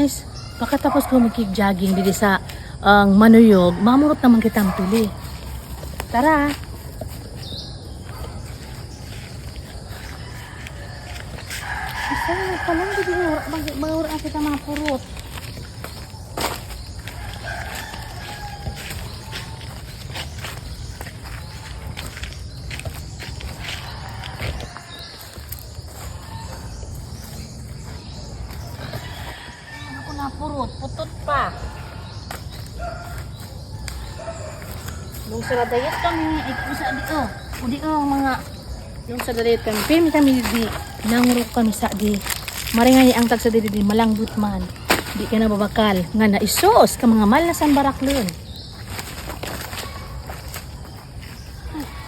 Guys, pagkatapos ko mag-jogging dito sa ang manuyog, mamurot naman kitang pili. Tara. Isa na pa lang dito mangurot na kita mga purot. Na purot, putot pa. Nung sa diet kami, ay pusa di oh. Udi oh mga nung sa diet kami, pimi kami di nangurok kami sa di. Maringay ang tag sa di di malanggut man. Di ka na babakal nga na isos ka mga mal na san baraklon.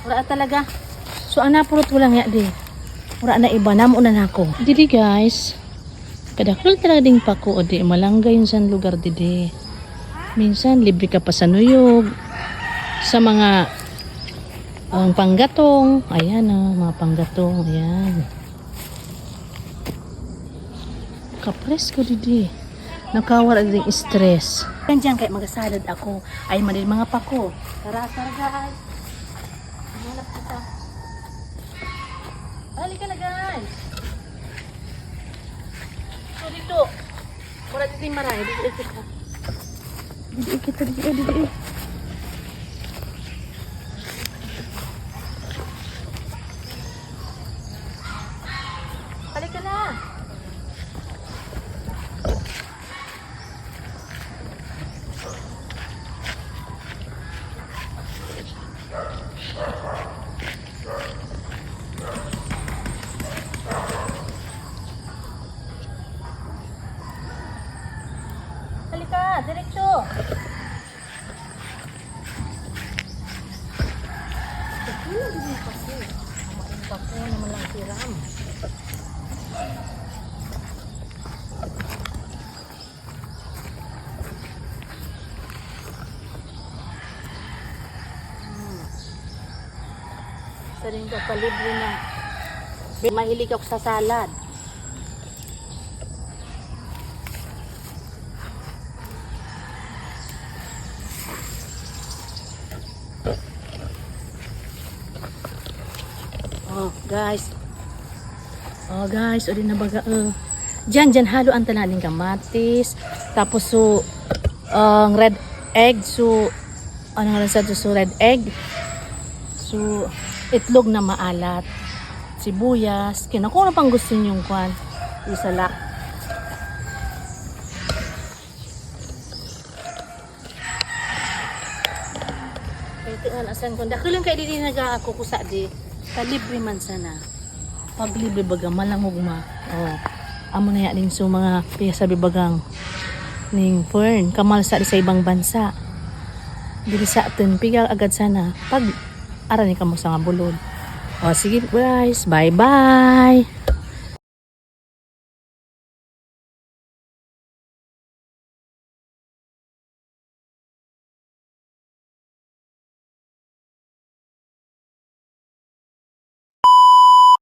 Wala talaga. So ang napurot ko lang ya di. Wala na iba, namo na nako. Didi guys, kadakol talaga ding pako o di malangga yun sa lugar didi. Minsan libre ka pa sa nuyog, sa mga ang panggatong. Ayan oh, mga panggatong. Ayan. Kapres ko didi. Nakawala din stress. Nandiyan kay magasalad ako. Ay manil mga pako. Tara, tara guys. Hanap kita. Halika na guys. So dito. Mura dito yung marami. Dito kita. Dito kita. Dito dito. dito. Halika na. Halika, diretso. Ano din kasi? Kumain pa po naman lang tiram. Sa rin ka na. Mahilig ako sa salad. Oh, guys. Oh, guys, uli na baga. Uh. Diyan, diyan, halo ang tanaling kamatis. Tapos, so, ang red egg. So, ano nga lang sa? So, red egg. So, itlog na maalat. Sibuyas. Kina, kung ano pang gusto niyong kwan. Isala. Ito nga asan ko. Dako lang kay di naga ako kusa di. Kalibre man sana. Pag libre baga malangog ma. Oh. Amo na ya din so mga piya sabi bagang ning fern kamal sa sa ibang bansa. Dili sa atin piga agad sana pag ara ni kamo sa nga bulod. O sige guys, bye bye.